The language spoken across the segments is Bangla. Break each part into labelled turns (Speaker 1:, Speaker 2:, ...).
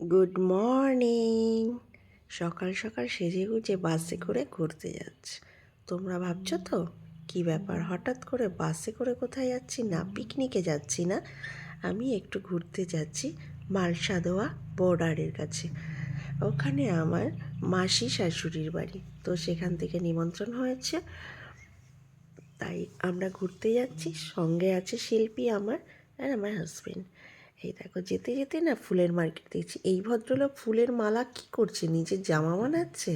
Speaker 1: গুড মর্নিং সকাল সকাল সেজে গুজে বাসে করে ঘুরতে যাচ্ছে। তোমরা ভাবছ তো? কি ব্যাপার? হঠাৎ করে বাসে করে কোথায় যাচ্ছি না? পিকনিকে যাচ্ছি না? আমি একটু ঘুরতে যাচ্ছি মালসাদোয়া বর্ডারের কাছে। ওখানে আমার মাসি শাশুড়ির বাড়ি। তো সেখান থেকে নিমন্ত্রণ হয়েছে। তাই আমরা ঘুরতে যাচ্ছি। সঙ্গে আছে শিল্পী আমার আর আমার হাজবেন্ড এই দেখো, যেতে যেতে না ফুলের মার্কেট দেখছি। এই ভদ্রলোক ফুলের মালা কি করছে? নিজের জামা বানাচ্ছে?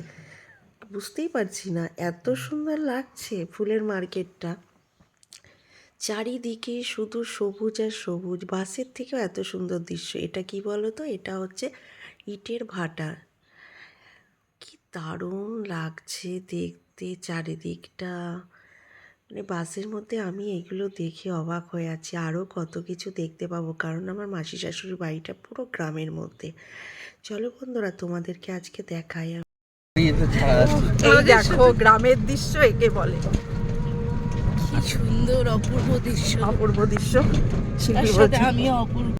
Speaker 1: বুঝতেই পারছি না, এত সুন্দর লাগছে ফুলের মার্কেটটা চারিদিকে শুধু সবুজ আর সবুজ বাসের থেকেও এত সুন্দর দৃশ্য। এটা কি বলো তো এটা হচ্ছে ইটের ভাটা। কি দারুণ লাগছে দেখতে চারিদিকটা। মানে বাসের মধ্যে আমি এগুলো দেখে অবাক হয়ে আছি। আরও কত কিছু দেখতে পাবো। কারণ আমার মাসি শাশুড়ির বাড়িটা পুরো গ্রামের মধ্যে। চলো বন্ধুরা তোমাদেরকে আজকে দেখাই। আমি।
Speaker 2: এই দেখো গ্রামের দৃশ্য একে বলে।
Speaker 3: কি সুন্দর অপূর্ব দৃশ্য।
Speaker 2: অপূর্ব দৃশ্য।
Speaker 3: আমি অপূর্ব।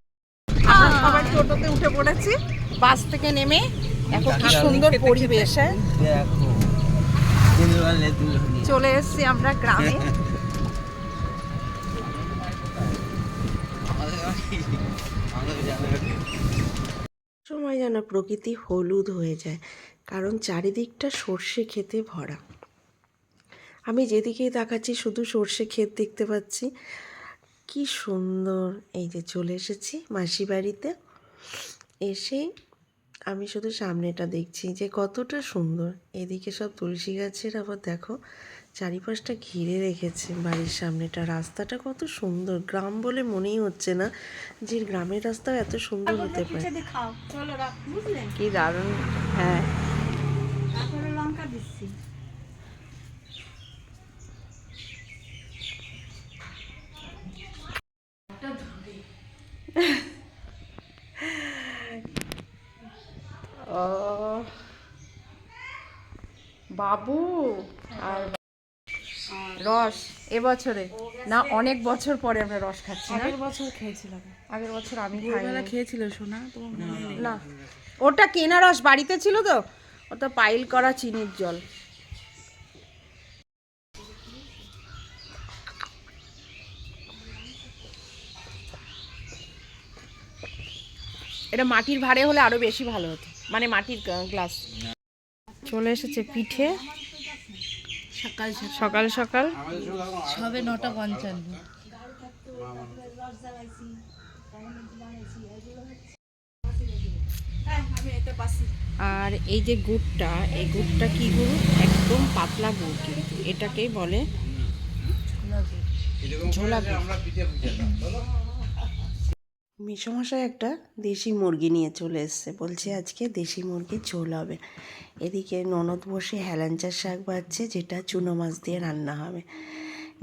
Speaker 2: আমরা সবাই টোটোতে উঠে পড়েছি। বাস থেকে নেমে। দেখো কি সুন্দর পরিবেশ হ্যাঁ। চলে এসেছি আমরা গ্রামে।
Speaker 1: সময় যেন প্রকৃতি হলুদ হয়ে যায়, কারণ চারিদিকটা সর্ষে খেতে ভরা। আমি যেদিকেই তাকাচ্ছি, শুধু সর্ষে ক্ষেত দেখতে পাচ্ছি। কি সুন্দর, এই যে চলে এসেছি মাসি বাড়িতে। এসে আমি শুধু সামনেটা দেখছি যে কতটা সুন্দর। এদিকে সব তুলসী গাছের আবার দেখো চারিপাশটা ঘিরে রেখেছে বাড়ির সামনেটা। রাস্তাটা কত সুন্দর গ্রাম বলে মনেই হচ্ছে না যে গ্রামের রাস্তাও এত সুন্দর হতে পারে। কি দারুণ হ্যাঁ। ও
Speaker 2: বাবু আর রস এবছরে। না অনেক বছর পরে আমরা রস খাচ্ছি না?
Speaker 3: আগের বছর খেয়েছিলাম।
Speaker 2: আগের বছর আমি খাইনি।
Speaker 3: খেয়েছিল সোনা তোমার
Speaker 2: না ওটা কেনা রস বাড়িতে ছিল তো? ওটা পাইল করা চিনির জল। এটা মাটির ভাড়ে হলে আরও বেশি ভালো হতো। মানে মাটির গ্লাস চলে এসেছে পিঠে।
Speaker 3: সকাল সকাল।
Speaker 2: সকাল সকাল।
Speaker 3: সবে নটা পঞ্চান্ন।
Speaker 2: আর এই যে গুড়টা এই গুড়টা কি গুড়? একদম পাতলা গুড় কিন্তু এটাকেই বলে ঝোলা গুড়।
Speaker 1: মেসোমশাই একটা দেশি মুরগি নিয়ে চলে এসছে। বলছে, আজকে দেশি মুরগির ঝোল হবে। এদিকে ননদ বসে হেলাঞ্চার শাক বাজছে যেটা চুনো মাছ দিয়ে রান্না হবে।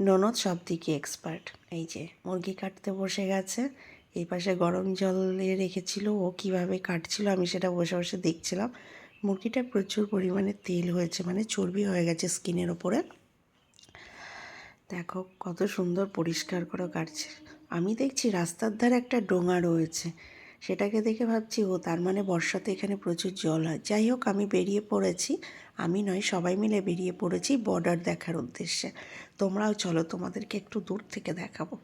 Speaker 1: ননদ সব দিকে এক্সপার্ট এই যে, মুরগি কাটতে বসে গেছে। এই পাশে গরম জলে রেখেছিল, ও কীভাবে কাটছিল আমি সেটা বসে বসে দেখছিলাম। মুরগিটা প্রচুর পরিমাণে তেল হয়েছে মানে চর্বি হয়ে গেছে স্কিনের ওপরে দেখো, কত সুন্দর পরিষ্কার করে কাটছে। আমি দেখছি রাস্তার ধারে একটা ডোঙা রয়েছে। সেটাকে দেখে ভাবছি, ও, তার মানে বর্ষাতে এখানে প্রচুর জল হয়। যাই হোক, আমি বেরিয়ে পড়েছি। আমি নয়, সবাই মিলে বেরিয়ে পড়েছি বর্ডার দেখার উদ্দেশ্যে। তোমরাও চলো, তোমাদেরকে একটু দূর থেকে দেখাবো।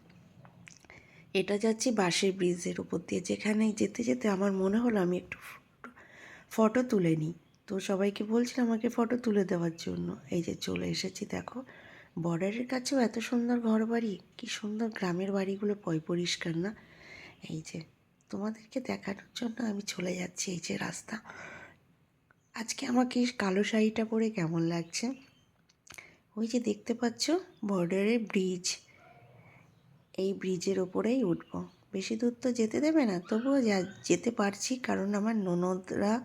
Speaker 1: এটা যাচ্ছি বাঁশের ব্রিজের উপর দিয়ে। যেখানে যেতে যেতে আমার মনে হলো আমি একটু ফটো তুলে নিই। তো সবাইকে বলছিলাম আমাকে ফটো তুলে দেওয়ার জন্য। এই যে চলে এসেছি, দেখো। বর্ডারের কাছেও এত সুন্দর ঘর বাড়ি? কি সুন্দর গ্রামের বাড়িগুলো, পয় পরিষ্কার না? এই যে, তোমাদেরকে দেখানোর জন্য আমি চলে যাচ্ছি এই যে রাস্তা। আজকে আমাকে কালো শাড়িটা পরে কেমন লাগছে? ওই যে দেখতে পাচ্ছ, বর্ডারের ব্রিজ। এই ব্রিজের ওপরেই উঠব। বেশি দূর তো যেতে দেবে না, তবুও যা, যেতে পারছি কারণ আমার ননদরা,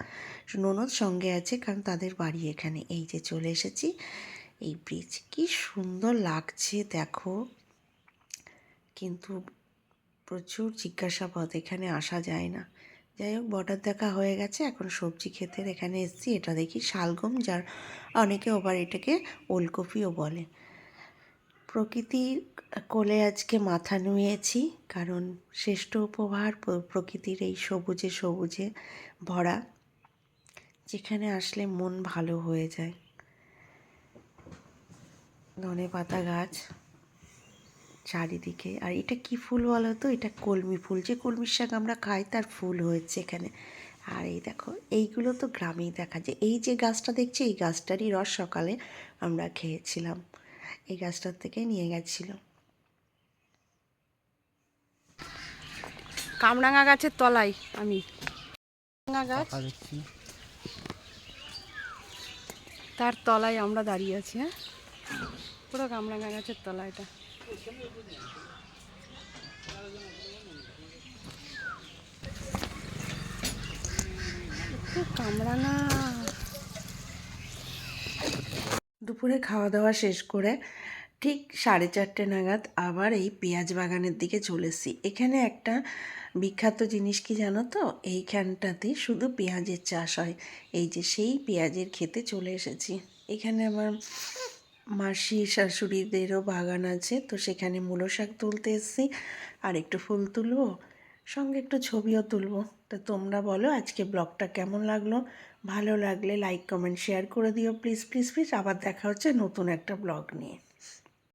Speaker 1: ননদ সঙ্গে আছে কারণ তাদের বাড়ি এখানে। এই যে চলে এসেছি। এই ব্রিজ কি সুন্দর লাগছে, দেখো। কিন্তু প্রচুর জিজ্ঞাসাবাদ, এখানে আসা যায় না। যাই হোক বর্ডার দেখা হয়ে গেছে, এখন সবজি ক্ষেতের এখানে এসেছি। এটা দেখি শালগম, যার অনেকে আবার এটাকে ওলকপিও বলে। প্রকৃতির কোলে আজকে মাথা নুয়েছি, কারণ শ্রেষ্ঠ উপহার প্রকৃতির এই সবুজে সবুজে ভরা। যেখানে আসলে মন ভালো হয়ে যায়। ধনে পাতা গাছ চারিদিকে। আর এটা কি ফুল বলো তো? এটা কলমি ফুল। যে কলমির শাক আমরা খাই তার ফুল হয়েছে এখানে। আর এই দেখো এইগুলো তো গ্রামেই দেখা যায়। এই যে গাছটা দেখছি এই গাছটারই রস সকালে আমরা খেয়েছিলাম। এই গাছটার থেকে নিয়ে গেছিল।
Speaker 2: কামরাঙা গাছের তলায় আমি। গাছ? তার তলায় আমরা দাঁড়িয়ে আছি হ্যাঁ? পুরো কামরাঙা গাছের তলা এটা।
Speaker 1: দুপুরে খাওয়া দাওয়া শেষ করে ঠিক সাড়ে চারটে নাগাদ আবার এই পেঁয়াজ বাগানের দিকে চলে এসেছি। এখানে একটা বিখ্যাত জিনিস কি জানো তো? এইখানটাতে শুধু পেঁয়াজের চাষ হয়। এই যে সেই পেঁয়াজের খেতে চলে এসেছি। এখানে আমার মাসি, শাশুড়িদেরও বাগান আছে, তো সেখানে মূলো শাক তুলতে এসেছি। আর একটু ফুল তুলবো, সঙ্গে একটু ছবিও তুলবো। তা তোমরা বলো আজকে ব্লগটা কেমন লাগল? ভালো লাগলে লাইক, কমেন্ট, শেয়ার করে দিও। প্লিজ প্লিজ প্লিজ, আবার দেখা হচ্ছে নতুন একটা ব্লগ নিয়ে।